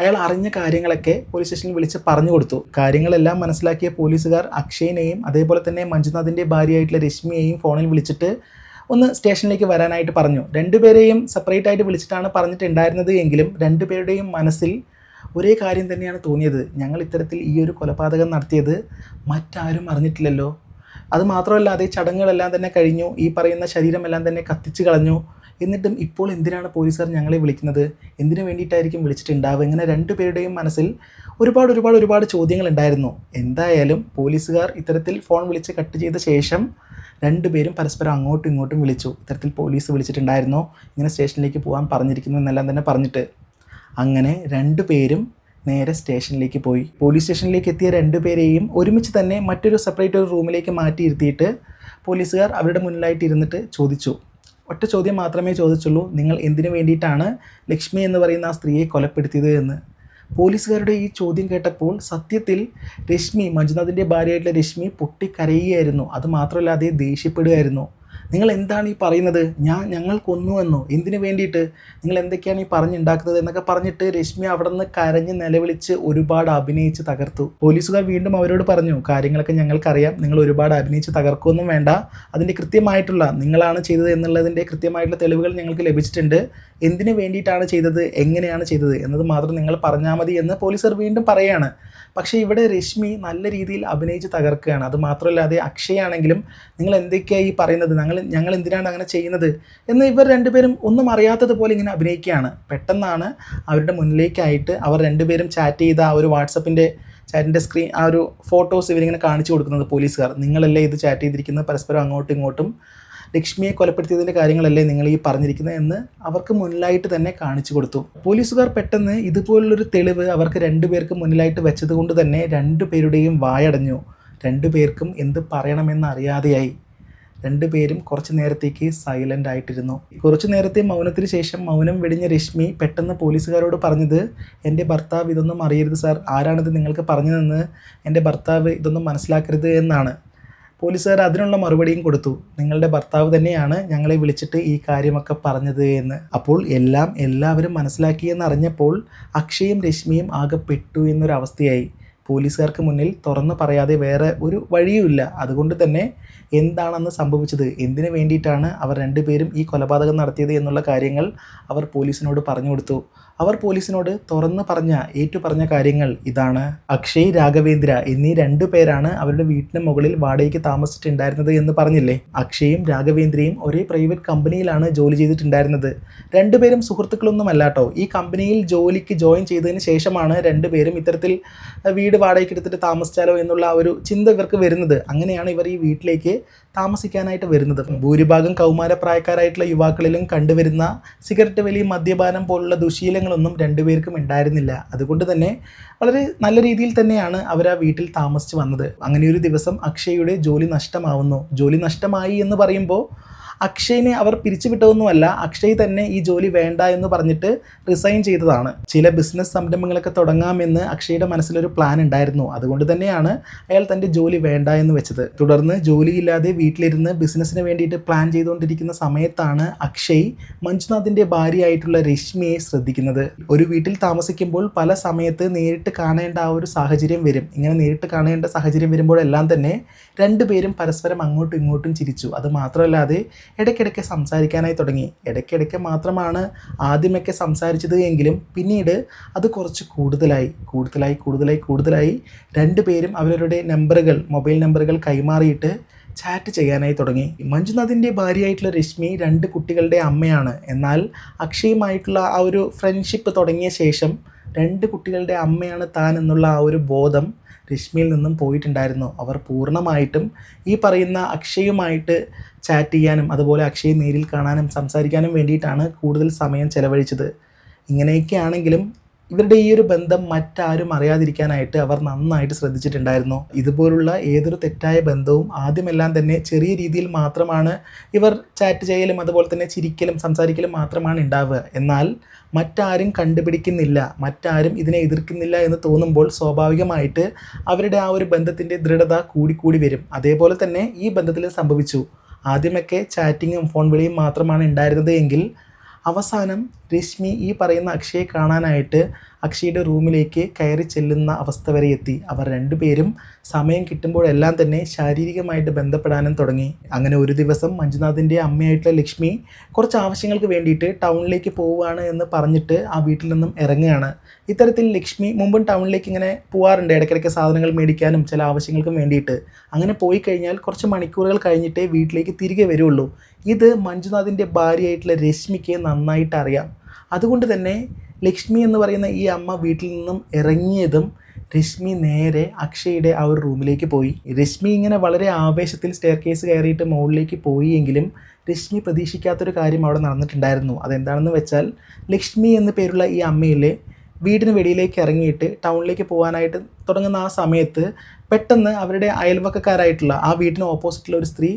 അയാൾ അറിഞ്ഞ കാര്യങ്ങളൊക്കെ പോലീസ് സ്റ്റേഷനിൽ വിളിച്ച് പറഞ്ഞു കൊടുത്തു. കാര്യങ്ങളെല്ലാം മനസ്സിലാക്കിയ പോലീസുകാർ അക്ഷയനെയും അതേപോലെ തന്നെ മഞ്ജുനാഥിന്റെ ഭാര്യയായിട്ടുള്ള രശ്മിയെയും ഫോണിൽ വിളിച്ചിട്ട് ഒന്ന് സ്റ്റേഷനിലേക്ക് വരാനായിട്ട് പറഞ്ഞു. രണ്ടുപേരെയും സെപ്പറേറ്റ് ആയിട്ട് വിളിച്ചിട്ടാണ് പറഞ്ഞിട്ടുണ്ടായിരുന്നത് എങ്കിലും രണ്ടുപേരുടെയും മനസ്സിൽ ഒരേ കാര്യം തന്നെയാണ് തോന്നിയത്. ഞങ്ങൾ ഇത്തരത്തിൽ ഈ ഒരു കൊലപാതകം നടത്തിയത് മറ്റാരും അറിഞ്ഞിട്ടില്ലല്ലോ. അത് മാത്രമല്ല അതേ ചടങ്ങുകളെല്ലാം തന്നെ കഴിഞ്ഞു. ഈ പറയുന്ന ശരീരമെല്ലാം തന്നെ കത്തിച്ച് കളഞ്ഞു. എന്നിട്ടും ഇപ്പോൾ എന്തിനാണ് പോലീസുകാർ ഞങ്ങളെ വിളിക്കുന്നത്? എന്തിനു വേണ്ടിയിട്ടായിരിക്കും വിളിച്ചിട്ടുണ്ടാവുക? ഇങ്ങനെ രണ്ടുപേരുടെയും മനസ്സിൽ ഒരുപാട് ഒരുപാട് ഒരുപാട് ചോദ്യങ്ങൾ ഉണ്ടായിരുന്നു എന്തായാലും പോലീസുകാർ ഇത്തരത്തിൽ ഫോൺ വിളിച്ച് കട്ട് ചെയ്ത ശേഷം രണ്ടുപേരും പരസ്പരം അങ്ങോട്ടും ഇങ്ങോട്ടും വിളിച്ചു. ഇത്തരത്തിൽ പോലീസ് വിളിച്ചിട്ടുണ്ടായിരുന്നു. ഇങ്ങനെ സ്റ്റേഷനിലേക്ക് പോകാൻ പറഞ്ഞിരിക്കുന്നു എന്നെല്ലാം തന്നെ പറഞ്ഞിട്ട്. അങ്ങനെ രണ്ടുപേരും നേരെ സ്റ്റേഷനിലേക്ക് പോയി. പോലീസ് സ്റ്റേഷനിലേക്ക് എത്തിയ രണ്ടുപേരെയും ഒരുമിച്ച് തന്നെ മറ്റൊരു സെപ്പറേറ്റ് ഒരു റൂമിലേക്ക് മാറ്റിയിരുത്തിയിട്ട് പോലീസുകാർ അവരുടെ മുന്നിലായിട്ട് ഇരുന്നിട്ട് ചോദിച്ചു. ഒറ്റ ചോദ്യം മാത്രമേ ചോദിച്ചുള്ളൂ. നിങ്ങൾ എന്തിനു വേണ്ടിയിട്ടാണ് ലക്ഷ്മി എന്ന് പറയുന്ന ആ സ്ത്രീയെ കൊലപ്പെടുത്തിയത് എന്ന്. പോലീസുകാരുടെ ഈ ചോദ്യം കേട്ടപ്പോൾ സത്യത്തിൽ രശ്മി മഞ്ജുനാഥിന്റെ ഭാര്യയായിട്ടുള്ള രശ്മി പൊട്ടിക്കരയുകയായിരുന്നു. അതുമാത്രമല്ല അതേ ദേഷ്യപ്പെടുകയായിരുന്നു. നിങ്ങൾ എന്താണ് ഈ പറയുന്നത്? ഞാൻ ഞങ്ങൾ കൊന്നു എന്നോ? എന്തിനു വേണ്ടിയിട്ട്? നിങ്ങൾ എന്തൊക്കെയാണ് ഈ പറഞ്ഞുണ്ടാക്കുന്നത് എന്നൊക്കെ പറഞ്ഞിട്ട് രശ്മി അവിടെ നിന്ന് കരഞ്ഞ് നിലവിളിച്ച് ഒരുപാട് അഭിനയിച്ച് തകർത്തു. പോലീസുകാർ വീണ്ടും അവരോട് പറഞ്ഞു കാര്യങ്ങളൊക്കെ ഞങ്ങൾക്കറിയാം. നിങ്ങൾ ഒരുപാട് അഭിനയിച്ച് തകർക്കുമൊന്നും വേണ്ട. അതിന്റെ കൃത്യമായിട്ടുള്ള നിങ്ങളാണ് ചെയ്തത് എന്നുള്ളതിന്റെ കൃത്യമായിട്ടുള്ള തെളിവുകൾ ഞങ്ങൾക്ക് ലഭിച്ചിട്ടുണ്ട്. എന്തിനു വേണ്ടിയിട്ടാണ് ചെയ്തത്? എങ്ങനെയാണ് ചെയ്തത്? എന്നത് മാത്രം നിങ്ങൾ പറഞ്ഞാൽ മതി എന്ന് പോലീസുകാർ വീണ്ടും പറയുകയാണ്. പക്ഷേ ഇവിടെ രശ്മി നല്ല രീതിയിൽ അഭിനയിച്ച് തകർക്കുകയാണ്. അത് മാത്രമല്ലാതെ അക്ഷയാണെങ്കിലും നിങ്ങൾ എന്തൊക്കെയാണ് ഈ പറയുന്നത്? ഞങ്ങൾ ഞങ്ങൾ എന്തിനാണ് അങ്ങനെ ചെയ്യുന്നത്? എന്ന് ഇവർ രണ്ടുപേരും ഒന്നും അറിയാത്തതുപോലെ ഇങ്ങനെ അഭിനയിക്കുകയാണ്. പെട്ടെന്നാണ് അവരുടെ മുന്നിലേക്കായിട്ട് അവർ രണ്ടുപേരും ചാറ്റ് ചെയ്ത ആ ഒരു വാട്സപ്പിന്റെ ചാറ്റിന്റെ സ്ക്രീൻ ആ ഒരു ഫോട്ടോസ് ഇവരിങ്ങനെ കാണിച്ചു കൊടുക്കുന്നത് പോലീസുകാർ. നിങ്ങളല്ലേ ഇത് ചാറ്റ് ചെയ്തിരിക്കുന്നത്? പരസ്പരം അങ്ങോട്ടും ഇങ്ങോട്ടും ലക്ഷ്മിയെ കൊലപ്പെടുത്തിയതിന്റെ കാര്യങ്ങളല്ലേ നിങ്ങൾ ഈ പറഞ്ഞിരിക്കുന്നത് എന്ന് അവർക്ക് മുന്നിലായിട്ട് തന്നെ കാണിച്ചു കൊടുത്തു. പോലീസുകാർ പെട്ടെന്ന് ഇതുപോലുള്ളൊരു തെളിവ് അവർക്ക് രണ്ടുപേർക്ക് മുന്നിലായിട്ട് വെച്ചത് കൊണ്ട് തന്നെ രണ്ടുപേരുടെയും വായടഞ്ഞു. രണ്ടുപേർക്കും എന്ത് പറയണമെന്ന് അറിയാതെയായി. രണ്ടുപേരും കുറച്ച് നേരത്തേക്ക് സൈലന്റ് ആയിട്ടിരുന്നു. കുറച്ചു നേരത്തെ മൗനത്തിന് ശേഷം മൗനം വെടിഞ്ഞ രശ്മി പെട്ടെന്ന് പോലീസുകാരോട് പറഞ്ഞത് എന്റെ ഭർത്താവ് ഇതൊന്നും അറിയരുത് സാർ. ആരാണിത് നിങ്ങൾക്ക് പറഞ്ഞതെന്ന് എന്റെ ഭർത്താവ് ഇതൊന്നും മനസ്സിലാക്കരുത് എന്നാണ്. പോലീസുകാർ അതിനുള്ള മറുപടിയും കൊടുത്തു. നിങ്ങളുടെ ഭർത്താവ് തന്നെയാണ് ഞങ്ങളെ വിളിച്ചിട്ട് ഈ കാര്യമൊക്കെ പറഞ്ഞത് എന്ന്. അപ്പോൾ എല്ലാം എല്ലാവരും മനസ്സിലാക്കിയെന്ന് അറിഞ്ഞപ്പോൾ അക്ഷയും രശ്മിയും ആകെ പെട്ടു എന്നൊരവസ്ഥയായി. പോലീസുകാർക്ക് മുന്നിൽ തുറന്നു പറയാതെ വേറെ ഒരു വഴിയുമില്ല. അതുകൊണ്ട് തന്നെ എന്താണെന്ന് സംഭവിച്ചത്? എന്തിനു വേണ്ടിയിട്ടാണ് അവർ രണ്ടുപേരും ഈ കൊലപാതകം നടത്തിയത് എന്നുള്ള കാര്യങ്ങൾ അവർ പോലീസിനോട് പറഞ്ഞു കൊടുത്തു. അവർ പോലീസിനോട് തുറന്നു പറഞ്ഞ ഏറ്റു പറഞ്ഞ കാര്യങ്ങൾ ഇതാണ്. അക്ഷയ് രാഘവേന്ദ്ര എന്നീ രണ്ടു പേരാണ് അവരുടെ വീട്ടിന് മുകളിൽ വാടകയ്ക്ക് താമസിച്ചിട്ടുണ്ടായിരുന്നത് എന്ന് പറഞ്ഞില്ലേ? അക്ഷയും രാഘവേന്ദ്രയും ഒരേ പ്രൈവറ്റ് കമ്പനിയിലാണ് ജോലി ചെയ്തിട്ടുണ്ടായിരുന്നത്. രണ്ടുപേരും സുഹൃത്തുക്കളൊന്നും അല്ലാട്ടോ ഈ കമ്പനിയിൽ ജോലിക്ക് ജോയിൻ ചെയ്തതിന് ശേഷമാണ് രണ്ടുപേരും ഇത്തരത്തിൽ വീട് വാടകയ്ക്ക് എടുത്തിട്ട് താമസിച്ചാലോ എന്നുള്ള ഒരു ചിന്ത ഇവർക്ക് വരുന്നത്. അങ്ങനെയാണ് ഇവർ ഈ വീട്ടിലേക്ക് താമസിക്കാനായിട്ട് വരുന്നത്. ഭൂരിഭാഗം കൗമാരപ്രായക്കാരായിട്ടുള്ള യുവാക്കളിലും കണ്ടുവരുന്ന സിഗരറ്റ് വലി മദ്യപാനം പോലുള്ള ദുശീലങ്ങളൊന്നും രണ്ടുപേർക്കും ഉണ്ടായിരുന്നില്ല. അതുകൊണ്ട് തന്നെ വളരെ നല്ല രീതിയിൽ തന്നെയാണ് അവർ ആ വീട്ടിൽ താമസിച്ച് വന്നത്. അങ്ങനെ ഒരു ദിവസം അക്ഷയുടെ ജോലി നഷ്ടമാവുന്നു. ജോലി നഷ്ടമായി എന്ന് പറയുമ്പോൾ അക്ഷയിനെ അവർ പിരിച്ചുവിട്ടതൊന്നുമല്ല അക്ഷയ് തന്നെ ഈ ജോലി വേണ്ട എന്ന് പറഞ്ഞിട്ട് റിസൈൻ ചെയ്തതാണ്. ചില ബിസിനസ് സംരംഭങ്ങളൊക്കെ തുടങ്ങാമെന്ന് അക്ഷയുടെ മനസ്സിലൊരു പ്ലാൻ ഉണ്ടായിരുന്നു. അതുകൊണ്ട് തന്നെയാണ് അയാൾ തന്റെ ജോലി വേണ്ട എന്ന് വെച്ചത്. തുടർന്ന് ജോലിയില്ലാതെ വീട്ടിലിരുന്ന് ബിസിനസ്സിന് വേണ്ടിയിട്ട് പ്ലാൻ ചെയ്തുകൊണ്ടിരിക്കുന്ന സമയത്താണ് അക്ഷയ് മഞ്ജുനാഥിന്റെ ഭാര്യയായിട്ടുള്ള രശ്മിയെ ശ്രദ്ധിക്കുന്നത്. ഒരു വീട്ടിൽ താമസിക്കുമ്പോൾ പല സമയത്ത് നേരിട്ട് കാണേണ്ട ആ ഒരു സാഹചര്യം വരും. ഇങ്ങനെ നേരിട്ട് കാണേണ്ട സാഹചര്യം വരുമ്പോഴെല്ലാം തന്നെ രണ്ടുപേരും പരസ്പരം അങ്ങോട്ടും ഇങ്ങോട്ടും ചിരിച്ചു. അത് മാത്രമല്ലാതെ ഇടയ്ക്കിടയ്ക്ക് സംസാരിക്കാനായി തുടങ്ങി. ഇടയ്ക്കിടയ്ക്ക് മാത്രമാണ് ആദ്യമൊക്കെ സംസാരിച്ചത് എങ്കിലും പിന്നീട് അത് കുറച്ച് കൂടുതലായി കൂടുതലായി കൂടുതലായി കൂടുതലായി രണ്ടുപേരും അവരവരുടെ നമ്പറുകൾ മൊബൈൽ നമ്പറുകൾ കൈമാറിയിട്ട് ചാറ്റ് ചെയ്യാനായി തുടങ്ങി. മഞ്ജുനാഥിന്റെ ഭാര്യയായിട്ടുള്ള രശ്മി രണ്ട് കുട്ടികളുടെ അമ്മയാണ്. എന്നാൽ അക്ഷയുമായിട്ടുള്ള ആ ഒരു ഫ്രണ്ട്ഷിപ്പ് തുടങ്ങിയ ശേഷം രണ്ട് കുട്ടികളുടെ അമ്മയാണ് താൻ എന്നുള്ള ആ ഒരു ബോധം രശ്മിയിൽ നിന്നും പോയിട്ടുണ്ടായിരുന്നു. അവർ പൂർണമായിട്ടും ഈ പറയുന്ന അക്ഷയുമായിട്ട് ചാറ്റ് ചെയ്യാനും അതുപോലെ അക്ഷയെ നേരിൽ കാണാനും സംസാരിക്കാനും വേണ്ടിയിട്ടാണ് കൂടുതൽ സമയം ചെലവഴിച്ചത്. ഇങ്ങനെയൊക്കെ ആണെങ്കിലും ഇവരുടെ ഈ ഒരു ബന്ധം മറ്റാരും അറിയാതിരിക്കാനായിട്ട് അവർ നന്നായിട്ട് ശ്രദ്ധിച്ചിട്ടുണ്ടായിരുന്നു. ഇതുപോലുള്ള ഏതൊരു തെറ്റായ ബന്ധവും ആദ്യമെല്ലാം തന്നെ ചെറിയ രീതിയിൽ മാത്രമാണ് ഇവർ ചാറ്റ് ചെയ്യലും അതുപോലെ തന്നെ ചിരിക്കലും സംസാരിക്കലും മാത്രമാണ് ഉണ്ടാവുക. എന്നാൽ മറ്റാരും കണ്ടുപിടിക്കുന്നില്ല മറ്റാരും ഇതിനെ എതിർക്കുന്നില്ല എന്ന് തോന്നുമ്പോൾ സ്വാഭാവികമായിട്ട് അവരുടെ ആ ഒരു ബന്ധത്തിന്റെ ദൃഢത കൂടിക്കൂടി വരും. അതേപോലെ തന്നെ ഈ ബന്ധത്തിൽ സംഭവിച്ചു. ആദ്യമൊക്കെ ചാറ്റിങ്ങും ഫോൺ വിളിയും മാത്രമാണ് ഉണ്ടായിരുന്നത് എങ്കിൽ അവസാനം രശ്മി ഈ പറയുന്ന അക്ഷയെ കാണാനായിട്ട് അക്ഷയുടെ റൂമിലേക്ക് കയറി ചെല്ലുന്ന അവസ്ഥ വരെ എത്തി. അവർ രണ്ടുപേരും സമയം കിട്ടുമ്പോഴെല്ലാം തന്നെ ശാരീരികമായിട്ട് ബന്ധപ്പെടാനും തുടങ്ങി. അങ്ങനെ ഒരു ദിവസം മഞ്ജുനാഥിന്റെ അമ്മയായിട്ടുള്ള ലക്ഷ്മി കുറച്ച് ആവശ്യങ്ങൾക്ക് വേണ്ടിയിട്ട് ടൗണിലേക്ക് പോവുകയാണ് എന്ന് പറഞ്ഞിട്ട് ആ വീട്ടിൽ നിന്നും ഇറങ്ങുകയാണ്. ഇത്തരത്തിൽ ലക്ഷ്മി മുമ്പും ടൗണിലേക്ക് ഇങ്ങനെ പോവാറുണ്ട്. ഇടയ്ക്കിടയ്ക്ക് സാധനങ്ങൾ മേടിക്കാനും ചില ആവശ്യങ്ങൾക്കും വേണ്ടിയിട്ട്. അങ്ങനെ പോയി കഴിഞ്ഞാൽ കുറച്ച് മണിക്കൂറുകൾ കഴിഞ്ഞിട്ടേ വീട്ടിലേക്ക് തിരികെ വരുള്ളൂ. ഇത് മഞ്ജുനാഥിന്റെ ഭാര്യയായിട്ടുള്ള രശ്മിക്ക് നന്നായിട്ട് അറിയാം. അതുകൊണ്ട് തന്നെ ലക്ഷ്മി എന്ന് പറയുന്ന ഈ അമ്മ വീട്ടിൽ നിന്നും ഇറങ്ങിയതും രശ്മി നേരെ അക്ഷയുടെ ആ ഒരു റൂമിലേക്ക് പോയി. രശ്മി ഇങ്ങനെ വളരെ ആവേശത്തിൽ സ്റ്റെയർ കേസ് കയറിയിട്ട് മുകളിലേക്ക് പോയി എങ്കിലും രശ്മി പ്രതീക്ഷിക്കാത്തൊരു കാര്യം അവിടെ നടന്നിട്ടുണ്ടായിരുന്നു. അതെന്താണെന്ന് വെച്ചാൽ ലക്ഷ്മി എന്ന പേരുള്ള ഈ അമ്മയിലെ വീടിന് വെളിയിലേക്ക് ഇറങ്ങിയിട്ട് ടൗണിലേക്ക് പോകാനായിട്ട് തുടങ്ങുന്ന ആ സമയത്ത് പെട്ടെന്ന് അവരുടെ അയൽവക്കക്കാരായിട്ടുള്ള ആ വീടിന് ഓപ്പോസിറ്റുള്ള ഒരു സ്ത്രീ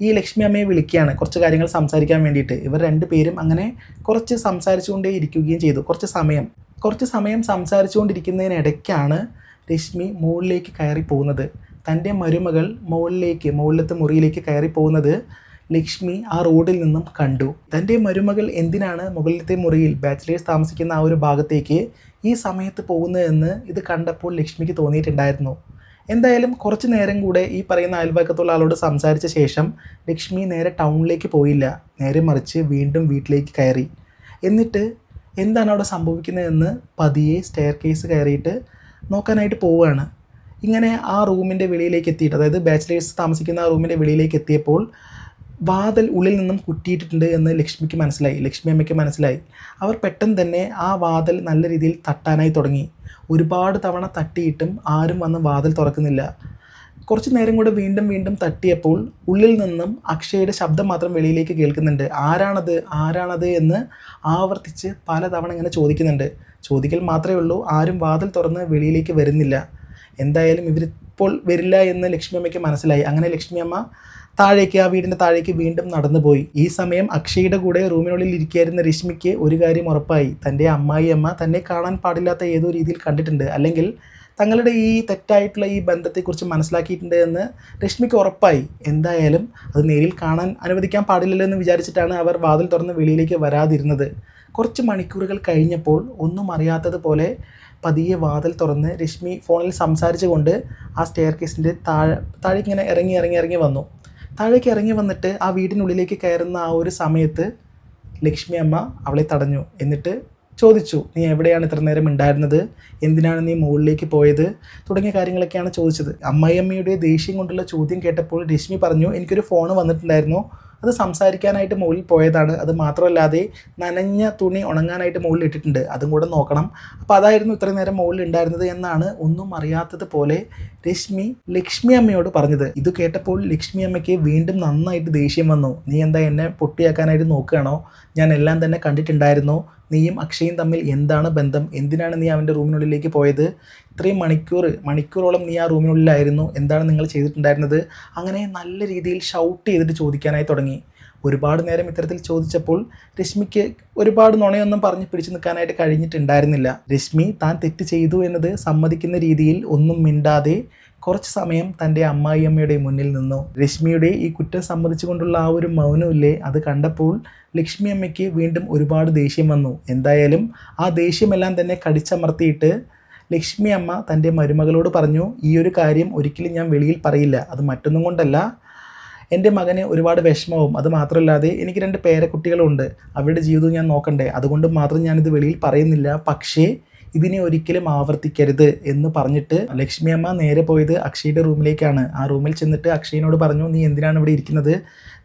ഈ ലക്ഷ്മി അമ്മയെ വിളിക്കുകയാണ്. കുറച്ച് കാര്യങ്ങൾ സംസാരിക്കാൻ വേണ്ടിയിട്ട്. ഇവർ രണ്ടുപേരും അങ്ങനെ കുറച്ച് സംസാരിച്ചുകൊണ്ടേ ഇരിക്കുകയും ചെയ്തു. കുറച്ച് സമയം. കുറച്ച് സമയം സംസാരിച്ചുകൊണ്ടിരിക്കുന്നതിനിടയ്ക്കാണ് രശ്മി മുകളിലേക്ക് കയറി പോകുന്നത് തന്റെ മരുമകൾ മുകളിലേക്ക് മുകളിലത്തെ മുറിയിലേക്ക് കയറി പോകുന്നത് ലക്ഷ്മി ആ റോഡിൽ നിന്നും കണ്ടു. തന്റെ മരുമകൾ എന്തിനാണ് മുകളിലത്തെ മുറിയിൽ ബാച്ചിലേഴ്സ് താമസിക്കുന്ന ആ ഒരു ഭാഗത്തേക്ക് ഈ സമയത്ത് പോകുന്നതെന്ന് ഇത് കണ്ടപ്പോൾ ലക്ഷ്മിക്ക് തോന്നിയിട്ടുണ്ടായിരുന്നു. എന്തായാലും കുറച്ച് നേരം കൂടെ ഈ പറയുന്ന അയൽവക്കത്തുള്ള ആളോട് സംസാരിച്ച ശേഷം ലക്ഷ്മി നേരെ ടൗണിലേക്ക് പോയില്ല. നേരെ മറിച്ച് വീണ്ടും വീട്ടിലേക്ക് കയറി. എന്നിട്ട് എന്താണ് അവിടെ സംഭവിക്കുന്നതെന്ന് പതിയെ സ്റ്റെയർ കേസ് കയറിയിട്ട് നോക്കാനായിട്ട് പോവുകയാണ്. ഇങ്ങനെ ആ റൂമിന്റെ വെളിയിലേക്ക് എത്തിയിട്ട് അതായത് ബാച്ചിലേഴ്സ് താമസിക്കുന്ന ആ റൂമിന്റെ വെളിയിലേക്ക് എത്തിയപ്പോൾ വാതിൽ ഉള്ളിൽ നിന്നും കുറ്റിയിട്ടിട്ടുണ്ട് എന്ന് ലക്ഷ്മിക്ക് മനസ്സിലായി. ലക്ഷ്മി അമ്മയ്ക്ക് മനസ്സിലായി. അവർ പെട്ടെന്ന് തന്നെ ആ വാതൽ നല്ല രീതിയിൽ തട്ടാനായി തുടങ്ങി. ഒരുപാട് തവണ തട്ടിയിട്ടും ആരും വന്ന് വാതിൽ തുറക്കുന്നില്ല. കുറച്ച് നേരം കൂടെ വീണ്ടും വീണ്ടും തട്ടിയപ്പോൾ ഉള്ളിൽ നിന്നും അക്ഷയുടെ ശബ്ദം മാത്രം വെളിയിലേക്ക് കേൾക്കുന്നുണ്ട്. ആരാണത്? ആരാണത്? എന്ന് ആവർത്തിച്ച് പലതവണ ഇങ്ങനെ ചോദിക്കുന്നുണ്ട്. ചോദിക്കൽ മാത്രമേ ഉള്ളൂ. ആരും വാതിൽ തുറന്ന് വെളിയിലേക്ക് വരുന്നില്ല. എന്തായാലും ഇവരിപ്പോൾ വരില്ല എന്ന് ലക്ഷ്മി അമ്മയ്ക്ക് മനസ്സിലായി. അങ്ങനെ ലക്ഷ്മി അമ്മ താഴേക്ക് ആ വീടിന്റെ താഴേക്ക് വീണ്ടും നടന്നുപോയി. ഈ സമയം അക്ഷയുടെ കൂടെ റൂമിനുള്ളിൽ ഇരിക്കുകയായിരുന്ന രശ്മിക്ക് ഒരു കാര്യം ഉറപ്പായി. തന്റെ അമ്മായി അമ്മ തന്നെ കാണാൻ പാടില്ലാത്ത ഏതോ രീതിയിൽ കണ്ടിട്ടുണ്ട്. അല്ലെങ്കിൽ തങ്ങളുടെ ഈ തെറ്റായിട്ടുള്ള ഈ ബന്ധത്തെക്കുറിച്ച് മനസ്സിലാക്കിയിട്ടുണ്ട് എന്ന് രശ്മിക്ക് ഉറപ്പായി. എന്തായാലും അത് നേരിൽ കാണാൻ അനുവദിക്കാൻ പാടില്ലല്ലോ എന്ന് വിചാരിച്ചിട്ടാണ് അവർ വാതിൽ തുറന്ന് വെളിയിലേക്ക് വരാതിരുന്നത്. കുറച്ച് മണിക്കൂറുകൾ കഴിഞ്ഞപ്പോൾ ഒന്നും അറിയാത്തതുപോലെ പതിയെ വാതിൽ തുറന്ന് രശ്മി ഫോണിൽ സംസാരിച്ചുകൊണ്ട് ആ സ്റ്റെയർ കേസിന്റെ താഴെ താഴേക്കിങ്ങനെ ഇറങ്ങി ഇറങ്ങി ഇറങ്ങി വന്നു. താഴേക്ക് ഇറങ്ങി വന്നിട്ട് ആ വീടിനുള്ളിലേക്ക് കയറുന്ന ആ ഒരു സമയത്ത് ലക്ഷ്മി അമ്മ അവളെ തടഞ്ഞു. എന്നിട്ട് ചോദിച്ചു നീ എവിടെയാണ് ഇത്ര നേരം ഉണ്ടായിരുന്നത്? എന്തിനാണ് നീ മുകളിലേക്ക് പോയത്? തുടങ്ങിയ കാര്യങ്ങളൊക്കെയാണ് ചോദിച്ചത്. അമ്മായിയമ്മയുടെ ദേഷ്യം കൊണ്ടുള്ള ചോദ്യം കേട്ടപ്പോൾ രശ്മി പറഞ്ഞു എനിക്കൊരു ഫോൺ വന്നിട്ടുണ്ടായിരുന്നു. അത് സംസാരിക്കാനായിട്ട് മുകളിൽ പോയതാണ്. അത് മാത്രമല്ലാതെ നനഞ്ഞ തുണി ഉണങ്ങാനായിട്ട് മുകളിൽ ഇട്ടിട്ടുണ്ട്. അതും കൂടെ നോക്കണം. അപ്പോൾ അതായിരുന്നു ഇത്രയും നേരം മുകളിൽ ഉണ്ടായിരുന്നത് എന്നാണ് ഒന്നും അറിയാത്തതുപോലെ രശ്മി ലക്ഷ്മി അമ്മയോട് പറഞ്ഞത്. ഇത് കേട്ടപ്പോൾ ലക്ഷ്മി അമ്മയ്ക്ക് വീണ്ടും നന്നായിട്ട് ദേഷ്യം വന്നു. നീ എന്താ എന്നെ പൊട്ടിയാക്കാനായിട്ട് നോക്കുകയാണോ? ഞാൻ എല്ലാം തന്നെ കണ്ടിട്ടുണ്ടായിരുന്നു. നീയും അക്ഷയും തമ്മിൽ എന്താണ് ബന്ധം? എന്തിനാണ് നീ അവന്റെ റൂമിനുള്ളിലേക്ക് പോയത്? ഇത്രയും മണിക്കൂർ മണിക്കൂറോളം നീ ആ റൂമിനുള്ളിലായിരുന്നു. എന്താണ് നിങ്ങൾ ചെയ്തിട്ടുണ്ടായിരുന്നത്? അങ്ങനെ നല്ല രീതിയിൽ ഷൗട്ട് ചെയ്തിട്ട് ചോദിക്കാനായി തുടങ്ങി. ഒരുപാട് നേരം ഇത്തരത്തിൽ ചോദിച്ചപ്പോൾ രശ്മിക്ക് ഒരുപാട് നുണയൊന്നും പറഞ്ഞ് പിടിച്ചു നിൽക്കാനായിട്ട് കഴിഞ്ഞിട്ടുണ്ടായിരുന്നില്ല. രശ്മി താൻ തെറ്റ് ചെയ്തു എന്നത് സമ്മതിക്കുന്ന രീതിയിൽ ഒന്നും മിണ്ടാതെ കുറച്ച് സമയം തന്റെ അമ്മായിയമ്മയുടെ മുന്നിൽ നിന്നു. രശ്മിയുടെ ഈ കുറ്റം സമ്മതിച്ചുകൊണ്ടുള്ള ആ ഒരു മൗനമില്ലേ? അത് കണ്ടപ്പോൾ ലക്ഷ്മി അമ്മയ്ക്ക് വീണ്ടും ഒരുപാട് ദേഷ്യം വന്നു. എന്തായാലും ആ ദേഷ്യമെല്ലാം തന്നെ കടിച്ചമർത്തിയിട്ട് ലക്ഷ്മി അമ്മ തന്റെ മരുമകളോട് പറഞ്ഞു ഈ ഒരു കാര്യം ഒരിക്കലും ഞാൻ വെളിയിൽ പറയില്ല. അത് മറ്റൊന്നും കൊണ്ടല്ല. എന്റെ മകന് ഒരുപാട് വിഷമവും. അത് മാത്രമല്ലാതെ എനിക്ക് രണ്ട് പേരക്കുട്ടികളുണ്ട്. അവരുടെ ജീവിതവും ഞാൻ നോക്കണ്ടേ? അതുകൊണ്ട് മാത്രം ഞാനിത് വെളിയിൽ പറയുന്നില്ല. പക്ഷേ ഇതിനെ ഒരിക്കലും ആവർത്തിക്കരുത് എന്ന് പറഞ്ഞിട്ട് ലക്ഷ്മി അമ്മ നേരെ പോയത് അക്ഷയുടെ റൂമിലേക്കാണ്. ആ റൂമിൽ ചെന്നിട്ട് അക്ഷയിനോട് പറഞ്ഞു നീ എന്തിനാണ് ഇവിടെ ഇരിക്കുന്നത്?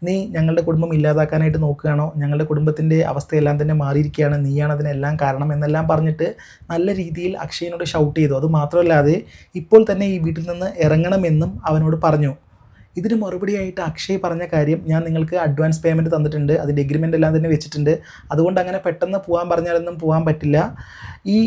നീ ഞങ്ങളുടെ കുടുംബം ഇല്ലാതാക്കാനായിട്ട് നോക്കുകയാണോ? ഞങ്ങളുടെ കുടുംബത്തിന്റെ അവസ്ഥയെല്ലാം തന്നെ മാറിയിരിക്കുകയാണ്. നീയാണ് അതിനെല്ലാം കാരണം എന്നെല്ലാം പറഞ്ഞിട്ട് നല്ല രീതിയിൽ അക്ഷയനോട് ഷൗട്ട് ചെയ്തു. അത് മാത്രമല്ലാതെ ഇപ്പോൾ തന്നെ ഈ വീട്ടിൽ നിന്ന് ഇറങ്ങണമെന്നും അവനോട് പറഞ്ഞു. ഇതിന് മറുപടിയായിട്ട് അക്ഷയ് പറഞ്ഞ കാര്യം ഞാൻ നിങ്ങൾക്ക് അഡ്വാൻസ് പേയ്മെന്റ് തന്നിട്ടുണ്ട്. അതിന്റെ എഗ്രിമെന്റ് എല്ലാം തന്നെ വെച്ചിട്ടുണ്ട്. അതുകൊണ്ട് അങ്ങനെ പെട്ടെന്ന് പോകാൻ പറഞ്ഞാലൊന്നും പോകാൻ പറ്റില്ല. ഈ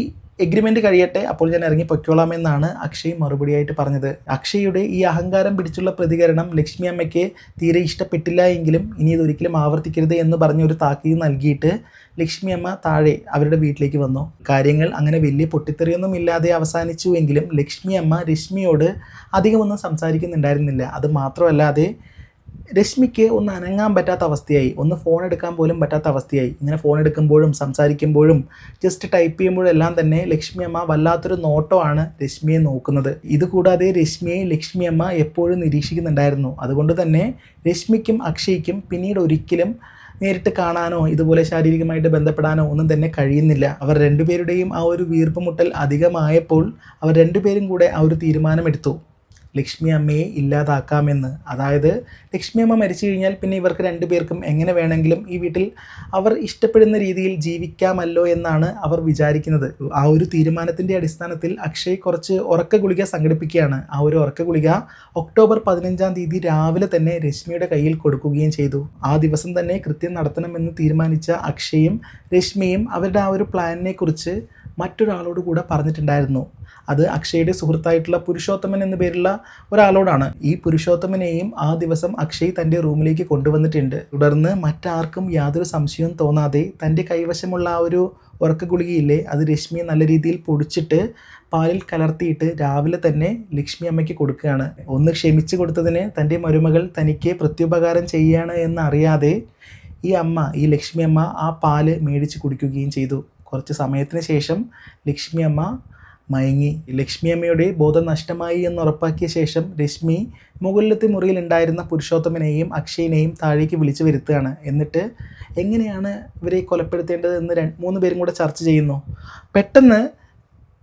എഗ്രിമെന്റ് കഴിയട്ടെ അപ്പോൾ ഞാൻ ഇറങ്ങി പൊയ്ക്കോളാമെന്നാണ് അക്ഷയ് മറുപടിയായിട്ട് പറഞ്ഞത്. അക്ഷയുടെ ഈ അഹങ്കാരം പിടിച്ചുള്ള പ്രതികരണം ലക്ഷ്മി അമ്മയ്ക്ക് തീരെ ഇഷ്ടപ്പെട്ടില്ല എങ്കിലും ഇനി ഇതൊരിക്കലും ആവർത്തിക്കരുത് എന്ന് പറഞ്ഞ ഒരു താക്കീത് നൽകിയിട്ട് ലക്ഷ്മി അമ്മ താഴെ അവരുടെ വീട്ടിലേക്ക് വന്നു. കാര്യങ്ങൾ അങ്ങനെ വലിയ പൊട്ടിത്തെറിയൊന്നും ഇല്ലാതെ അവസാനിച്ചു എങ്കിലും ലക്ഷ്മി അമ്മ രശ്മിയോട് അധികമൊന്നും സംസാരിക്കുന്നുണ്ടായിരുന്നില്ല. അത് മാത്രമല്ലാതെ രശ്മിക്ക് ഒന്ന് അനങ്ങാൻ പറ്റാത്ത അവസ്ഥയായി. ഒന്ന് ഫോൺ എടുക്കാൻ പോലും പറ്റാത്ത അവസ്ഥയായി. ഇങ്ങനെ ഫോൺ എടുക്കുമ്പോഴും സംസാരിക്കുമ്പോഴും ജസ്റ്റ് ടൈപ്പ് ചെയ്യുമ്പോഴും എല്ലാം തന്നെ ലക്ഷ്മി അമ്മ വല്ലാത്തൊരു നോട്ടമാണ് രശ്മിയെ നോക്കുന്നത്. ഇതുകൂടാതെ രശ്മിയെ ലക്ഷ്മി അമ്മ എപ്പോഴും നിരീക്ഷിക്കുന്നുണ്ടായിരുന്നു. അതുകൊണ്ട് തന്നെ രശ്മിക്കും അക്ഷയ്ക്കും പിന്നീട് ഒരിക്കലും നേരിട്ട് കാണാനോ ഇതുപോലെ ശാരീരികമായിട്ട് ബന്ധപ്പെടാനോ ഒന്നും തന്നെ കഴിയുന്നില്ല. അവർ രണ്ടുപേരുടെയും ആ ഒരു വീർപ്പുമുട്ടൽ അധികമായപ്പോൾ അവർ രണ്ടുപേരും കൂടെ ആ ഒരു തീരുമാനമെടുത്തു. ലക്ഷ്മി അമ്മയെ ഇല്ലാതാക്കാമെന്ന്. അതായത് ലക്ഷ്മി അമ്മ മരിച്ചു കഴിഞ്ഞാൽ പിന്നെ ഇവർക്ക് രണ്ടുപേർക്കും എങ്ങനെ വേണമെങ്കിലും ഈ വീട്ടിൽ അവർ ഇഷ്ടപ്പെടുന്ന രീതിയിൽ ജീവിക്കാമല്ലോ എന്നാണ് അവർ വിചാരിക്കുന്നത്. ആ ഒരു തീരുമാനത്തിന്റെ അടിസ്ഥാനത്തിൽ അക്ഷയ് കുറച്ച് ഉറക്ക ഗുളിക സംഘടിപ്പിക്കുകയാണ്. ആ ഒരു ഉറക്ക ഗുളിക ഒക്ടോബർ പതിനഞ്ചാം തീയതി രാവിലെ തന്നെ രശ്മിയുടെ കയ്യിൽ കൊടുക്കുകയും ചെയ്തു. ആ ദിവസം തന്നെ കൃത്യം നടത്തണമെന്ന് തീരുമാനിച്ച അക്ഷയും രശ്മിയും അവരുടെ ആ ഒരു പ്ലാനിനെ കുറിച്ച് മറ്റൊരാളോട് കൂടെ പറഞ്ഞിട്ടുണ്ടായിരുന്നു. അത് അക്ഷയുടെ സുഹൃത്തായിട്ടുള്ള പുരുഷോത്തമൻ എന്ന പേരുള്ള ഒരാളോടാണ്. ഈ പുരുഷോത്തമനെയും ആ ദിവസം അക്ഷയ് തന്റെ റൂമിലേക്ക് കൊണ്ടുവന്നിട്ടുണ്ട്. തുടർന്ന് മറ്റാർക്കും യാതൊരു സംശയവും തോന്നാതെ തന്റെ കൈവശമുള്ള ആ ഒരു ഉറക്ക ഗുളികയില്ലേ അത് രശ്മിയെ നല്ല രീതിയിൽ പൊടിച്ചിട്ട് പാലിൽ കലർത്തിയിട്ട് രാവിലെ തന്നെ ലക്ഷ്മി അമ്മയ്ക്ക് കൊടുക്കുകയാണ്. ഒന്ന് ക്ഷമിച്ചു കൊടുത്തതിന് തന്റെ മരുമകൾ തനിക്ക് പ്രത്യുപകാരം ചെയ്യുകയാണ് എന്നറിയാതെ ഈ അമ്മ ഈ ലക്ഷ്മി അമ്മ ആ പാൽ മേടിച്ച് കുടിക്കുകയും ചെയ്തു. കുറച്ച് സമയത്തിന് ശേഷം ലക്ഷ്മി അമ്മ മയങ്ങി. ലക്ഷ്മി അമ്മയുടെ ബോധം നഷ്ടമായി എന്ന് ഉറപ്പാക്കിയ ശേഷം രശ്മി മുകളിലത്തെ മുറിയിൽ ഉണ്ടായിരുന്ന പുരുഷോത്തമനെയും അക്ഷയനെയും താഴേക്ക് വിളിച്ചു വരുത്തുകയാണ്. എന്നിട്ട് എങ്ങനെയാണ് ഇവരെ കൊലപ്പെടുത്തേണ്ടത് എന്ന് മൂന്ന് പേരും കൂടെ ചർച്ച ചെയ്യുന്നു. പെട്ടെന്ന്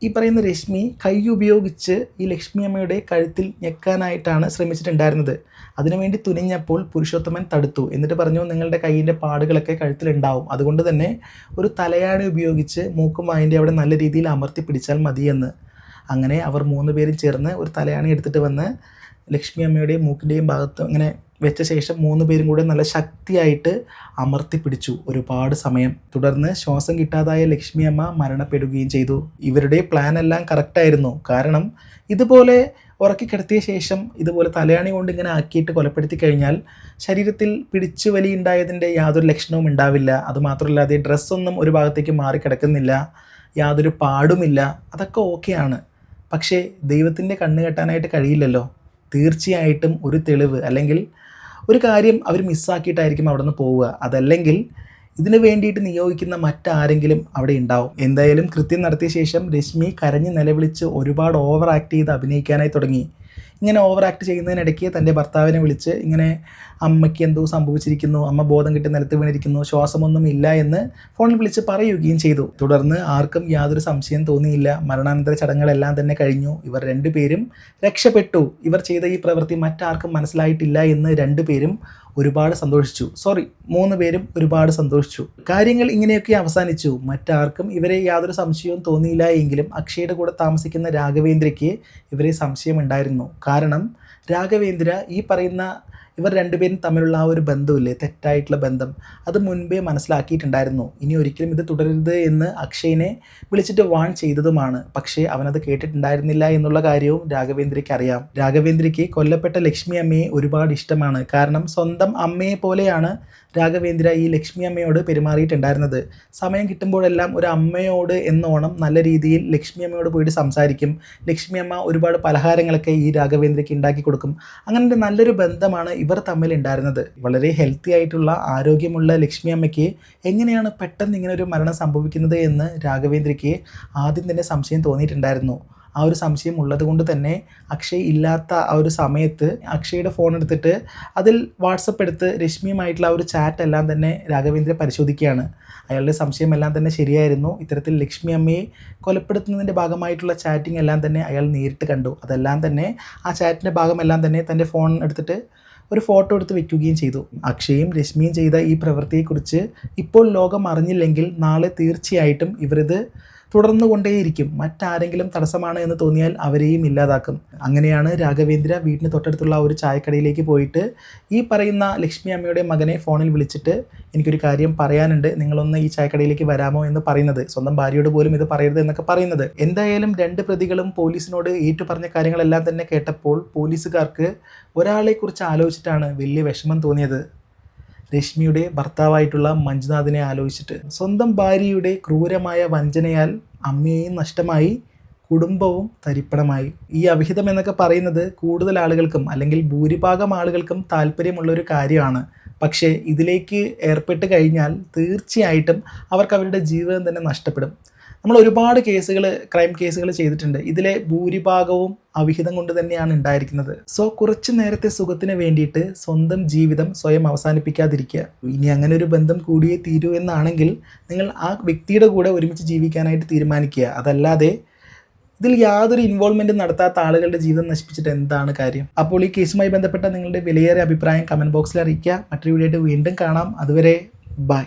ഈ പറയുന്ന രശ്മി കൈ ഉപയോഗിച്ച് ഈ ലക്ഷ്മി അമ്മയുടെ കഴുത്തിൽ ഞെക്കാനായിട്ടാണ് ശ്രമിച്ചിട്ടുണ്ടായിരുന്നത്. അതിനുവേണ്ടി തുനിഞ്ഞപ്പോൾ പുരുഷോത്തമൻ തടുത്തു. എന്നിട്ട് പറഞ്ഞു നിങ്ങളുടെ കൈയിന്റെ പാടുകളൊക്കെ കഴുത്തിലുണ്ടാവും. അതുകൊണ്ട് തന്നെ ഒരു തലയാണി ഉപയോഗിച്ച് മൂക്കും വായിന്റെ അവിടെ നല്ല രീതിയിൽ അമർത്തി പിടിച്ചാൽ മതിയെന്ന്. അങ്ങനെ അവർ മൂന്ന് പേരും ചേർന്ന് ഒരു തലയാണി എടുത്തിട്ട് വന്ന് ലക്ഷ്മി അമ്മയുടെയും മൂക്കിന്റെയും ഭാഗത്ത് ഇങ്ങനെ വെച്ച ശേഷം മൂന്ന് പേരും കൂടെ നല്ല ശക്തിയായിട്ട് അമർത്തി പിടിച്ചു. ഒരുപാട് സമയം. തുടർന്ന് ശ്വാസം കിട്ടാതായ ലക്ഷ്മി അമ്മ മരണപ്പെടുകയും ചെയ്തു. ഇവരുടെ പ്ലാൻ എല്ലാം കറക്റ്റായിരുന്നു കാരണം ഇതുപോലെ ഉറക്കി കിടത്തിയ ശേഷം ഇതുപോലെ തലയാണി കൊണ്ട് ഇങ്ങനെ ആക്കിയിട്ട് കൊലപ്പെടുത്തി കഴിഞ്ഞാൽ ശരീരത്തിൽ പിടിച്ചു വലി ഉണ്ടായതിന്റെ യാതൊരു ലക്ഷണവും ഉണ്ടാവില്ല. അതുമാത്രമല്ലാതെ ഡ്രസ്സൊന്നും ഒരു ഭാഗത്തേക്ക് മാറി കിടക്കുന്നില്ല. യാതൊരു പാടുമില്ല. അതൊക്കെ ഓക്കെയാണ് പക്ഷേ ദൈവത്തിന്റെ കണ്ണ് കെട്ടാനായിട്ട് കഴിയില്ലല്ലോ. തീർച്ചയായിട്ടും ഒരു തെളിവ്. അല്ലെങ്കിൽ ഒരു കാര്യം അവർ മിസ്സാക്കിയിട്ടായിരിക്കും അവിടെ നിന്ന് പോവുക. അതല്ലെങ്കിൽ ഇതിനു വേണ്ടിയിട്ട് നിയോഗിക്കുന്ന മറ്റാരെങ്കിലും അവിടെ ഉണ്ടാവും. എന്തായാലും കൃത്യം നടത്തിയ ശേഷം രശ്മി കരഞ്ഞ് നിലവിളിച്ച് ഒരുപാട് ഓവർ ആക്ട് ചെയ്ത് അഭിനയിക്കാനായി തുടങ്ങി. ഇങ്ങനെ ഓവർ ആക്ട് ചെയ്യുന്നതിനിടയ്ക്ക് തന്റെ ഭർത്താവിനെ വിളിച്ച് ഇങ്ങനെ അമ്മയ്ക്ക് എന്തോ സംഭവിച്ചിരിക്കുന്നു അമ്മ ബോധം കിട്ടി നിലത്ത് വീണിരിക്കുന്നു ശ്വാസമൊന്നും ഇല്ല എന്ന് ഫോണിൽ വിളിച്ച് പറയുകയും ചെയ്തു. തുടർന്ന് ആർക്കും യാതൊരു സംശയം തോന്നിയില്ല. മരണാനന്തര ചടങ്ങുകളെല്ലാം തന്നെ കഴിഞ്ഞു. ഇവർ രണ്ടുപേരും രക്ഷപ്പെട്ടു. ഇവർ ചെയ്ത ഈ പ്രവൃത്തി മറ്റാർക്കും മനസ്സിലായിട്ടില്ല എന്ന് രണ്ടുപേരും ഒരുപാട് സന്തോഷിച്ചു. സോറി മൂന്ന് പേരും ഒരുപാട് സന്തോഷിച്ചു. കാര്യങ്ങൾ ഇങ്ങനെയൊക്കെ അവസാനിച്ചു. മറ്റാർക്കും ഇവരെ യാതൊരു സംശയവും തോന്നിയില്ല എങ്കിലും അക്ഷയുടെ കൂടെ താമസിക്കുന്ന രാഘവേന്ദ്രയ്ക്ക് ഇവരെ സംശയമുണ്ടായിരുന്നു. കാരണം രാഘവേന്ദ്ര ഈ പറയുന്ന ഇവർ രണ്ടുപേരും തമ്മിലുള്ള ആ ഒരു ബന്ധമില്ലേ? തെറ്റായിട്ടുള്ള ബന്ധം. അത് മുൻപേ മനസ്സിലാക്കിയിട്ടുണ്ടായിരുന്നു. ഇനി ഒരിക്കലും ഇത് തുടരരുത് എന്ന് അക്ഷയിനെ വിളിച്ചിട്ട് വാൺ ചെയ്തതുമാണ്. പക്ഷേ അവനത് കേട്ടിട്ടുണ്ടായിരുന്നില്ല എന്നുള്ള കാര്യവും രാഘവേന്ദ്രയ്ക്ക് അറിയാം. രാഘവേന്ദ്രയ്ക്ക് കൊല്ലപ്പെട്ട ലക്ഷ്മി അമ്മയെ ഒരുപാട് ഇഷ്ടമാണ്. കാരണം സ്വന്തം അമ്മയെ പോലെയാണ് രാഘവേന്ദ്ര ഈ ലക്ഷ്മി അമ്മയോട് പെരുമാറിയിട്ടുണ്ടായിരുന്നത്. സമയം കിട്ടുമ്പോഴെല്ലാം ഒരു അമ്മയോട് എന്നോണം നല്ല രീതിയിൽ ലക്ഷ്മി അമ്മയോട് പോയിട്ട് സംസാരിക്കും. ലക്ഷ്മി അമ്മ ഒരുപാട് പലഹാരങ്ങളൊക്കെ ഈ രാഘവേന്ദ്രയ്ക്ക് ഉണ്ടാക്കി കൊടുക്കും. അങ്ങനെ നല്ലൊരു ബന്ധമാണ് ഇവർ തമ്മിൽ ഉണ്ടായിരുന്നത് വളരെ ഹെൽത്തി ആയിട്ടുള്ള ആരോഗ്യമുള്ള ലക്ഷ്മി അമ്മയ്ക്ക് എങ്ങനെയാണ് പെട്ടെന്ന് ഇങ്ങനെ ഒരു മരണം സംഭവിക്കുന്നത് എന്ന് രാഘവേന്ദ്രയ്ക്ക് ആദ്യം തന്നെ സംശയം തോന്നിയിട്ടുണ്ടായിരുന്നു. ആ ഒരു സംശയം ഉള്ളത് കൊണ്ട് തന്നെ അക്ഷയ് ഇല്ലാത്ത ആ ഒരു സമയത്ത് അക്ഷയുടെ ഫോൺ എടുത്തിട്ട് അതിൽ വാട്സപ്പ് എടുത്ത് രശ്മിയുമായിട്ടുള്ള ആ ഒരു ചാറ്റ് എല്ലാം തന്നെ രാഘവേന്ദ്ര പരിശോധിക്കുകയാണ്. അയാളുടെ സംശയം എല്ലാം തന്നെ ശരിയായിരുന്നു. ഇത്തരത്തിൽ ലക്ഷ്മി അമ്മയെ കൊലപ്പെടുത്തുന്നതിന്റെ ഭാഗമായിട്ടുള്ള ചാറ്റിംഗ് എല്ലാം തന്നെ അയാൾ നേരിട്ട് കണ്ടു. അതെല്ലാം തന്നെ ആ ചാറ്റിന്റെ ഭാഗമെല്ലാം തന്നെ തന്റെ ഫോൺ എടുത്തിട്ട് ഒരു ഫോട്ടോ എടുത്ത് വെക്കുകയും ചെയ്തു. അക്ഷയും രശ്മിയും ചെയ്ത ഈ പ്രവൃത്തിയെക്കുറിച്ച് ഇപ്പോൾ ലോകം അറിഞ്ഞില്ലെങ്കിൽ നാളെ തീർച്ചയായിട്ടും ഇവരിത് തുടർന്നുകൊണ്ടേയിരിക്കും. മറ്റാരെങ്കിലും തടസ്സമാണ് എന്ന് തോന്നിയാൽ അവരെയും ഇല്ലാതാക്കും. അങ്ങനെയാണ് രാഘവേന്ദ്ര വീടിന് തൊട്ടടുത്തുള്ള ഒരു ചായക്കടയിലേക്ക് പോയിട്ട് ഈ പറയുന്ന ലക്ഷ്മി അമ്മയുടെ മകനെ ഫോണിൽ വിളിച്ചിട്ട് എനിക്കൊരു കാര്യം പറയാനുണ്ട്. നിങ്ങളൊന്ന് ഈ ചായക്കടയിലേക്ക് വരാമോ എന്ന് പറയുന്നത്. സ്വന്തം ഭാര്യയോട് പോലും ഇത് പറയരുത് എന്നൊക്കെ പറയുന്നത്. എന്തായാലും രണ്ട് പ്രതികളും പോലീസിനോട് ഏറ്റുപറഞ്ഞ കാര്യങ്ങളെല്ലാം തന്നെ കേട്ടപ്പോൾ പോലീസുകാർക്ക് ഒരാളെക്കുറിച്ച് ആലോചിച്ചിട്ടാണ് വലിയ വിഷമം തോന്നിയത്. രശ്മിയുടെ ഭർത്താവായിട്ടുള്ള മഞ്ജുനാഥിനെ ആലോചിച്ചിട്ട് സ്വന്തം ഭാര്യയുടെ ക്രൂരമായ വഞ്ചനയാൽ അമ്മയെയും നഷ്ടമായി കുടുംബവും തരിപ്പണമായി. ഈ അവിഹിതം എന്നൊക്കെ പറയുന്നത് കൂടുതൽ ആളുകൾക്കും അല്ലെങ്കിൽ ഭൂരിഭാഗം ആളുകൾക്കും താല്പര്യമുള്ള ഒരു കാര്യമാണ്. പക്ഷേ ഇതിലേക്ക് ഏർപ്പെട്ട് കഴിഞ്ഞാൽ തീർച്ചയായിട്ടും അവർക്ക് അവരുടെ ജീവിതം തന്നെ നഷ്ടപ്പെടും. നമ്മൾ ഒരുപാട് കേസുകൾ ക്രൈം കേസുകൾ ചെയ്തിട്ടുണ്ട്. ഇതിലെ ഭൂരിഭാഗവും അവിഹിതം കൊണ്ട് തന്നെയാണ് ഉണ്ടായിരിക്കുന്നത്. സോ കുറച്ച് നേരത്തെ സുഖത്തിന് വേണ്ടിയിട്ട് സ്വന്തം ജീവിതം സ്വയം അവസാനിപ്പിക്കാതിരിക്കുക. ഇനി അങ്ങനെ ഒരു ബന്ധം കൂടിയേ തീരൂ എന്നാണെങ്കിൽ നിങ്ങൾ ആ വ്യക്തിയുടെ കൂടെ ഒരുമിച്ച് ജീവിക്കാനായിട്ട് തീരുമാനിക്കുക. അതല്ലാതെ ഇതിൽ യാതൊരു ഇൻവോൾവ്മെന്റും നടത്താത്ത ആളുകളുടെ ജീവിതം നശിപ്പിച്ചിട്ട് എന്താണ് കാര്യം? അപ്പോൾ ഈ കേസുമായി ബന്ധപ്പെട്ട നിങ്ങളുടെ വിലയേറെ അഭിപ്രായം കമന്റ് ബോക്സിൽ അറിയിക്കുക. മറ്റൊരു വീഡിയോ വീണ്ടും കാണാം. അതുവരെ ബൈ